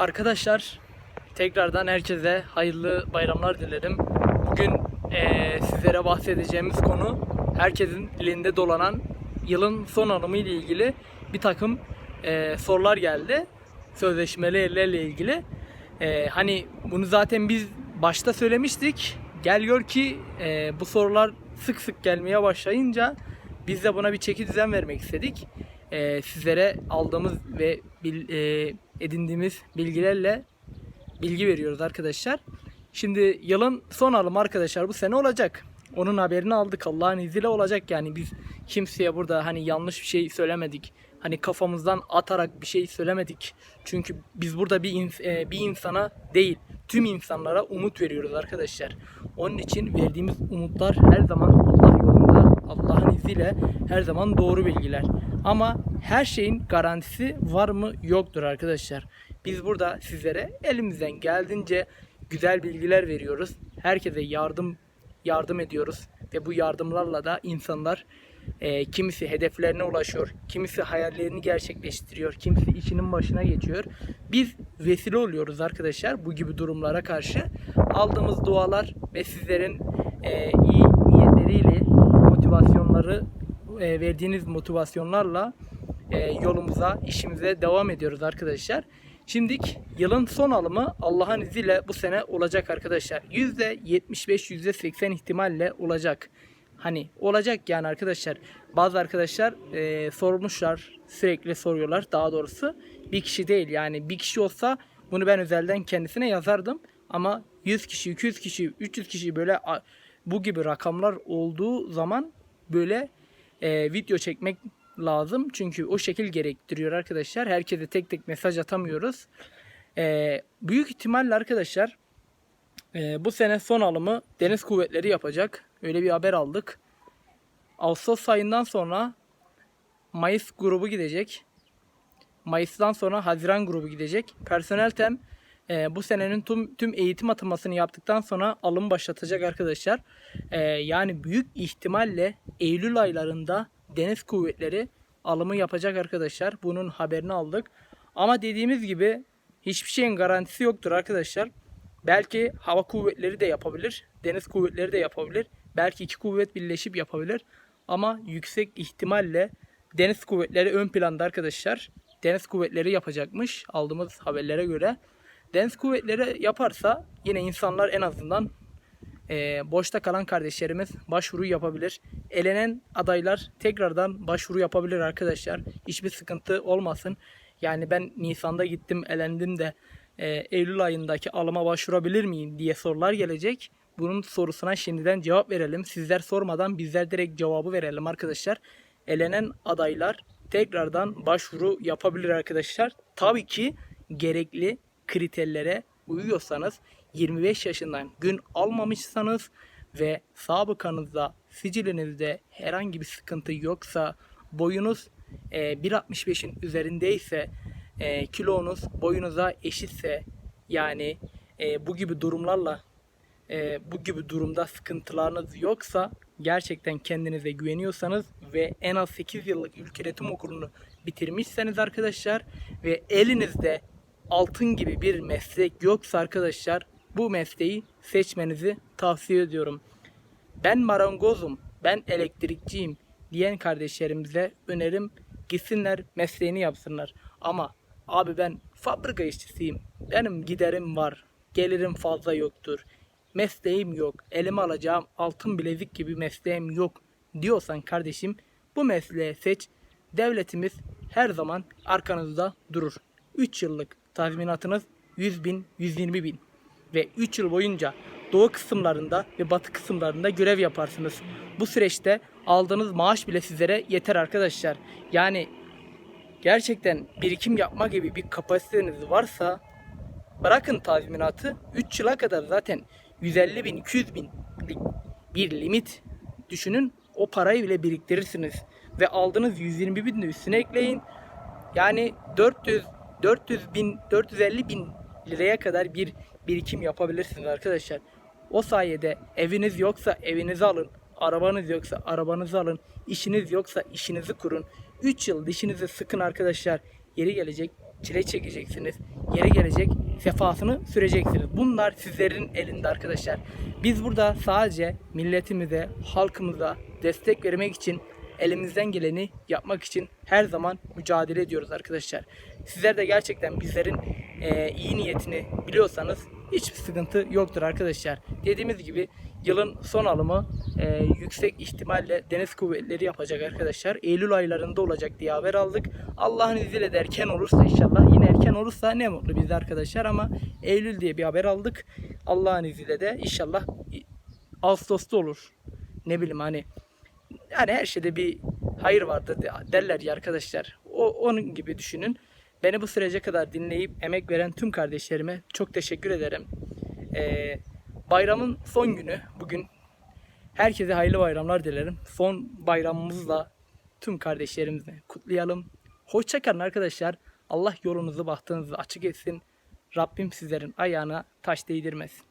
Arkadaşlar tekrardan herkese hayırlı bayramlar dilerim. Bugün eee, sizlere bahsedeceğimiz konu herkesin elinde dolanan yılın son alımı ile ilgili bir takım eee, sorular geldi. Sözleşmelerle ilgili. Eee, hani bunu zaten biz başta söylemiştik. Gel gör ki eee, bu sorular sık sık gelmeye başlayınca biz de buna bir çeki düzen vermek istedik. Eee, sizlere aldığımız ve bil- eee, edindiğimiz bilgilerle bilgi veriyoruz arkadaşlar. Şimdi yılın son alımı arkadaşlar bu sene olacak. Onun haberini aldık Allah'ın izniyle olacak yani biz kimseye burada hani yanlış bir şey söylemedik. Hani kafamızdan atarak bir şey söylemedik. Çünkü biz burada bir ins- e, bir insana değil tüm insanlara umut veriyoruz arkadaşlar. Onun için verdiğimiz umutlar her zaman Allah'ın izniyle her zaman doğru bilgiler. Ama her şeyin garantisi var mı yoktur arkadaşlar. Biz burada sizlere elimizden geldiğince güzel bilgiler veriyoruz. Herkese yardım yardım ediyoruz ve bu yardımlarla da insanlar e, kimisi hedeflerine ulaşıyor, kimisi hayallerini gerçekleştiriyor, kimisi işinin başına geçiyor. Biz vesile oluyoruz arkadaşlar bu gibi durumlara karşı. Aldığımız dualar ve sizlerin e, iyi niyetleriyle motivasyonları e, verdiğiniz motivasyonlarla e, yolumuza, işimize devam ediyoruz arkadaşlar. Şimdilik yılın son alımı Allah'ın izniyle bu sene olacak arkadaşlar. %75, %80 ihtimalle olacak. Hani olacak yani arkadaşlar. Bazı arkadaşlar e, sormuşlar, sürekli soruyorlar daha doğrusu. Bir kişi değil yani bir kişi olsa bunu ben özelden kendisine yazardım. Ama 100 kişi, 200 kişi, 300 kişi böyle bu gibi rakamlar olduğu zaman böyle e, video çekmek lazım. Çünkü o şekil gerektiriyor arkadaşlar. Herkese tek tek mesaj atamıyoruz. E, büyük ihtimalle arkadaşlar e, bu sene son alımı Deniz Kuvvetleri yapacak. Öyle bir haber aldık. Ağustos ayından sonra Mayıs grubu gidecek. Mayıs'tan sonra Haziran grubu gidecek. Personel tem e, bu senenin tüm, tüm eğitim atamasını yaptıktan sonra alım başlatacak arkadaşlar. E, yani büyük ihtimalle Eylül aylarında Deniz Kuvvetleri alımı yapacak arkadaşlar. Bunun haberini aldık. Ama dediğimiz gibi hiçbir şeyin garantisi yoktur arkadaşlar. Belki hava kuvvetleri de yapabilir. Deniz kuvvetleri de yapabilir. Belki iki kuvvet birleşip yapabilir. Ama yüksek ihtimalle deniz kuvvetleri ön planda arkadaşlar. Deniz kuvvetleri yapacakmış aldığımız haberlere göre. Deniz kuvvetleri yaparsa yine insanlar en azından e, boşta kalan kardeşlerimiz başvuru yapabilir. Elenen adaylar tekrardan başvuru yapabilir arkadaşlar. Hiçbir sıkıntı olmasın. Yani ben Nisan'da gittim elendim de e, Eylül ayındaki alıma başvurabilir miyim diye sorular gelecek. Bunun sorusuna şimdiden cevap verelim. Sizler sormadan bizler direkt cevabı verelim arkadaşlar. Elenen adaylar tekrardan başvuru yapabilir arkadaşlar. Tabii ki gerekli kriterlere uyuyorsanız 25 yaşından gün almamışsanız ve sabıkanızda, sicilinizde herhangi bir sıkıntı yoksa, boyunuz e, 1.65'in üzerindeyse, e, kilonuz boyunuza eşitse, yani e, bu gibi durumlarla e, bu gibi durumda sıkıntılarınız yoksa gerçekten kendinize güveniyorsanız ve en az 8 yıllık ülköğretim okulunu bitirmişseniz arkadaşlar ve elinizde altın gibi bir meslek yoksa arkadaşlar bu mesleği seçmenizi tavsiye ediyorum. Ben marangozum, ben elektrikçiyim diyen kardeşlerimize önerim gitsinler mesleğini yapsınlar. Ama abi ben fabrika işçisiyim, benim giderim var, gelirim fazla yoktur, mesleğim yok, elime alacağım altın bilezik gibi mesleğim yok diyorsan kardeşim bu mesleği seç. Devletimiz her zaman arkanızda durur. 3 yıllık tazminatınız 100 bin, 120 bin ve 3 yıl boyunca doğu kısımlarında ve batı kısımlarında görev yaparsınız. Bu süreçte aldığınız maaş bile sizlere yeter arkadaşlar. Yani gerçekten birikim yapma gibi bir kapasiteniz varsa bırakın tazminatı 3 yıla kadar zaten 150 bin 200 bin bir limit düşünün o parayı bile biriktirirsiniz ve aldığınız 120 bin üstüne ekleyin yani 400 400 bin 450 bin liraya kadar bir birikim yapabilirsiniz arkadaşlar. O sayede eviniz yoksa evinizi alın. Arabanız yoksa arabanızı alın. işiniz yoksa işinizi kurun. 3 yıl dişinizi sıkın arkadaşlar. Yeri gelecek çile çekeceksiniz. Yeri gelecek sefasını süreceksiniz. Bunlar sizlerin elinde arkadaşlar. Biz burada sadece milletimize, halkımıza destek vermek için elimizden geleni yapmak için her zaman mücadele ediyoruz arkadaşlar. Sizler de gerçekten bizlerin eee, iyi niyetini biliyorsanız hiçbir sıkıntı yoktur arkadaşlar. Dediğimiz gibi yılın son alımı eee, yüksek ihtimalle deniz kuvvetleri yapacak arkadaşlar. Eylül aylarında olacak diye haber aldık. Allah'ın izniyle de erken olursa inşallah yine erken olursa ne mutlu bize arkadaşlar ama Eylül diye bir haber aldık. Allah'ın izniyle de inşallah Ağustos'ta olur. Ne bileyim hani yani her şeyde bir hayır vardır de- derler ya arkadaşlar. O onun gibi düşünün. Beni bu sürece kadar dinleyip emek veren tüm kardeşlerime çok teşekkür ederim. Ee, bayramın son günü bugün. Herkese hayırlı bayramlar dilerim. Son bayramımızla tüm kardeşlerimizle kutlayalım. Hoşça kalın arkadaşlar. Allah yolunuzu bahtınızı açık etsin. Rabbim sizlerin ayağına taş değdirmesin.